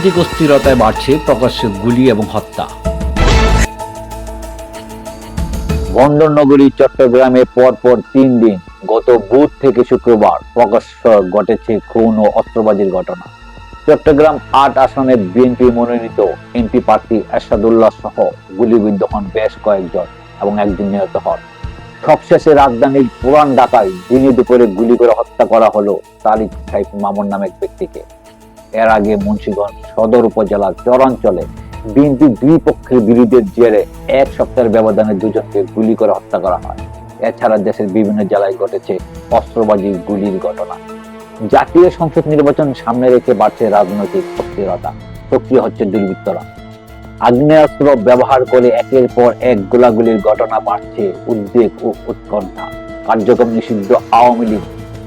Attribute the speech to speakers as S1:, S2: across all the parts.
S1: রাজনৈতিক অস্থিরতায় বাড়ছে প্রকাশ্যে গুলি এবং হত্যা।
S2: বন্দরনগরী, চট্টগ্রামে পরপর তিন দিন, গত বুধ থেকে শুক্রবার প্রকাশ্য ঘটেছে খুন ও অস্ত্রবাজির ঘটনা। চট্টগ্রাম আট আসনে বিএনপি মনোনীত এমপি প্রার্থী এরশাদুল্লাহ সহ গুলিবিদ্ধ হন বেশ কয়েকজন এবং একজন নিহত হন। সবশেষে রাজধানীর পুরান ঢাকায় দিনে দুপুরে গুলি করে হত্যা করা হলো তারিক সাইফ মামুন নামে এক ব্যক্তিকে। এর আগে মুন্সিগঞ্জ সদর উপজেলার চরাঞ্চলে বিএনপি দুই পক্ষের বিরোধের জেরে এক সপ্তাহের ব্যবধানে দুজনকে গুলি করে হত্যা করা হয়। এছাড়া দেশের বিভিন্ন জেলায় ঘটেছে অস্ত্রবাজি, গুলির ঘটনা। জাতীয় সংসদ নির্বাচন সামনে রেখে বাড়ছে রাজনৈতিক অস্থিরতা। সক্রিয় হচ্ছে দুর্বৃত্তরা। আগ্নেয়াস্ত্র ব্যবহার করে একের পর এক গোলাগুলির ঘটনা বাড়ছে উদ্বেগ ও উৎকণ্ঠা। কার্যক্রম নিষিদ্ধ আওয়ামী লীগ।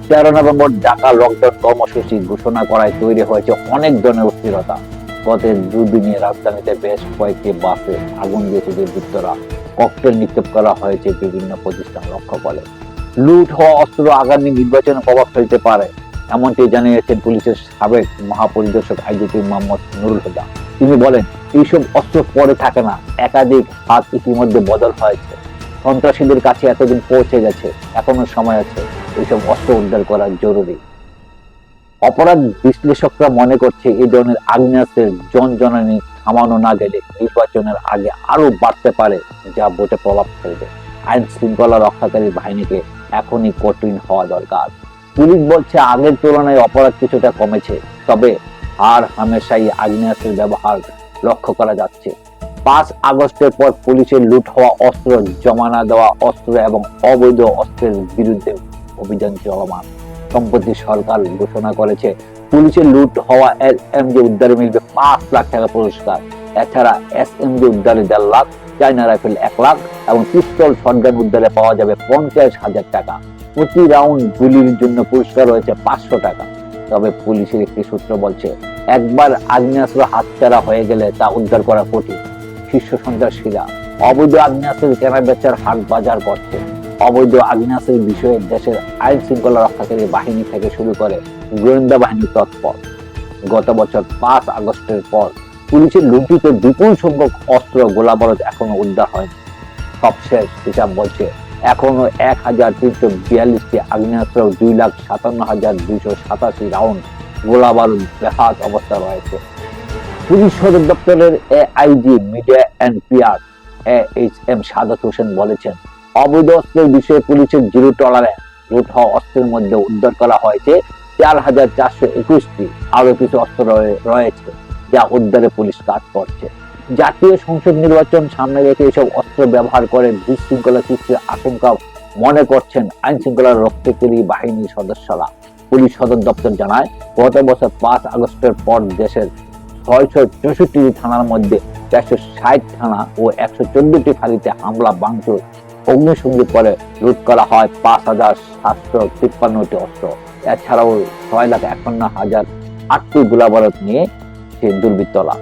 S2: তেরো নভেম্বর ঢাকা লকডাউন কর্মসূচি ঘোষণা করায় তৈরি হয়েছে অনেক ধরনের অস্থিরতা। গত দুদিনে রাজধানীতে বেশ কয়েকটি বাসে আগুন দিয়েছে দুর্বৃত্তরা ককটেল নিক্ষেপ করা হয়েছে বিভিন্ন প্রতিষ্ঠান লক্ষ্য করে লুট হওয়া অস্ত্র আগামী নির্বাচনে প্রভাব ফেলতে পারে, এমনটি জানিয়েছেন পুলিশের সাবেক মহাপরিদর্শক আইজিপি মোহাম্মদ নুরুল হুদা। তিনি বলেন, এইসব অস্ত্র পরে থাকে না, একাধিক হাত ইতিমধ্যে বদল হয়েছে। সন্ত্রাসীদের কাছে এতদিন পৌঁছে গেছে, এখনও সময় আছে। এইসব অস্ত্র উদ্ধার করা জরুরি। অপরাধ বিশ্লেষকরা মনে করছে এই ধরনের আগ্নেয়াস্ত্রের জনজননী থামানো না গেলে নির্বাচনের আগে আরও বাড়তে পারে, যা ভোটে প্রভাব ফেলবে। আইন শৃঙ্খলা রক্ষাকারী বাহিনীকে এখনই কঠিন হওয়া দরকার। পুলিশ বলছে, আগের তুলনায় অপরাধ কিছুটা কমেছে, তবে আর হামেশাই আগ্নেয়াস্ত্রের ব্যবহার লক্ষ্য করা যাচ্ছে। পাঁচ আগস্টের পর পুলিশের লুট হওয়া অস্ত্র, জমানা দেওয়া অস্ত্র এবং অবৈধ অস্ত্রের বিরুদ্ধে অভিযান চলমান। সম্প্রতি সরকার ঘোষণা করেছে পুলিশের লুট হওয়া এস এম জি উদ্ধারে মিলবে পাঁচ লাখ টাকা পুরস্কার। এছাড়া এস এম জি উদ্ধারে দেড় লাখ চাইনা রাইফেল এক লাখ এবং পিস্তল শটগান উদ্ধারে পাওয়া যাবে পঞ্চাশ হাজার টাকা। প্রতি রাউন্ড গুলির জন্য পুরস্কার রয়েছে পাঁচশো টাকা। তবে পুলিশের একটি সূত্র বলছে, একবার আগ্নেয়াস্ত্র হাতছাড়া হয়ে গেলে তা উদ্ধার করা কঠিন। শীর্ষ সন্ত্রাসীরা অবৈধ আগ্নেয়াস্ত্রের কেনা বেচার হাট বাজার করছে। অবৈধ আগ্নেয়াস্ত্রের বিষয়ে দেশের আইন শৃঙ্খলা রক্ষাকারী বাহিনী থেকে শুরু করে গোয়েন্দা বাহিনী তৎপর। গত বছর পাঁচ আগস্টের পর পুলিশের লুটিতে বিপুল সংখ্যক অস্ত্র গোলাবারুদ এখনও উদ্ধার হয়নি। সবশেষ হিসাব বলছে, এখনও এক হাজার তিনশো বিয়াল্লিশটি আগ্নেয়াস্ত্র দুই লাখ সাতান্ন হাজার দুইশো সাতাশি রাউন্ড গোলাবারুদ বেহাত অবস্থা রয়েছে। পুলিশ সদর দপ্তরের AIG media and PR A H M Sadat Hossain বলেছেন অবৈধ অস্ত্রের বিষয়ে পুলিশের জিরো টলারেন্স লুট হওয়া অস্ত্রের মধ্যে উদ্ধার করা হয়েছে চার হাজার চারশো একুশটি আরও কিছু অস্ত্র রয়েছে যা উদ্ধারে পুলিশ কাজ করছে। জাতীয় সংসদ নির্বাচন সামনে রেখে এসব অস্ত্র ব্যবহার করে বিশৃঙ্খলা সৃষ্টির আশঙ্কা মনে করছেন আইন শৃঙ্খলা রক্ষাকারী বাহিনীর সদস্যরা। পুলিশ সদর দপ্তর জানায়, গত বছর পাঁচ আগস্টের পর দেশের ছয়শো চৌষট্টি থানার মধ্যে চারশো ষাট থানা ও একশো চোদ্দটি ফাঁড়িতে হামলা, ভাঙচুর অগ্নিসংযোগ করে লুট করা হয় পাঁচ হাজার সাতশো তিপ্পান্নটি অস্ত্র। এছাড়াও ছয় লাখ একান্ন হাজার আটটি গোলাবারত নিয়ে সে দুর্বৃত্তরা